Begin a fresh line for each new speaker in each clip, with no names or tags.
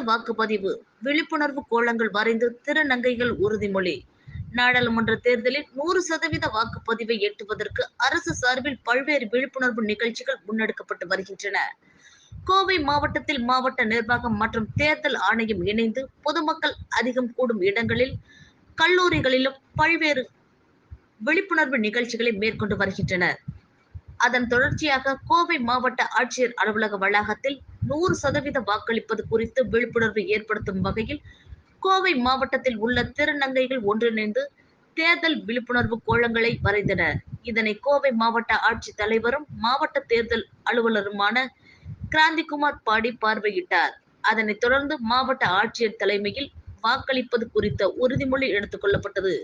வாக்குப்பதிவு விழிப்புணர்வு கோலங்கள் வரைந்து திருநங்கைகள் உறுதிமொழி. நாடாளுமன்ற தேர்தலில் நூறு சதவீத வாக்குப்பதிவை எட்டுவதற்கு அரசு சார்பில் பல்வேறு விழிப்புணர்வு நிகழ்ச்சிகள் முன்னெடுக்கப்பட்டு வருகின்றன. கோவை மாவட்டத்தில் மாவட்ட நிர்வாகம் மற்றும் தேர்தல் ஆணையம் இணைந்து பொதுமக்கள் அதிகம் கூடும் இடங்களில் கல்லூரிகளிலும் பல்வேறு விழிப்புணர்வு நிகழ்ச்சிகளை மேற்கொண்டு வருகின்றனர். அதன் தொடர்ச்சியாக கோவை மாவட்ட ஆட்சியர் அலுவலக வளாகத்தில் நூறு சதவீத வாக்களிப்பது குறித்து விழிப்புணர்வு ஏற்படுத்தும் வகையில் கோவை மாவட்டத்தில் உள்ள திருநங்கைகள் ஒன்றிணைந்து தேர்தல் விழிப்புணர்வு கோலங்களை வரைந்தனர். இதனை கோவை மாவட்ட ஆட்சித் தலைவரும் மாவட்ட தேர்தல் அலுவலருமான கிராந்திகுமார் பாடி பார்வையிட்டார். அதனைத் தொடர்ந்து மாவட்ட ஆட்சியர் தலைமையில் வாக்களிப்பது குறித்த உறுதிமொழி எடுத்துக் கொள்ளப்பட்டது.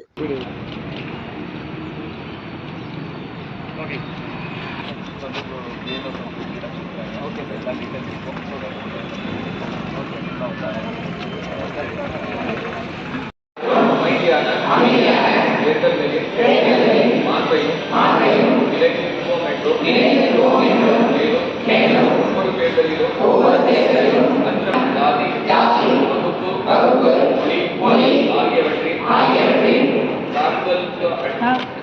ஆகியவற்றை சார்ந்த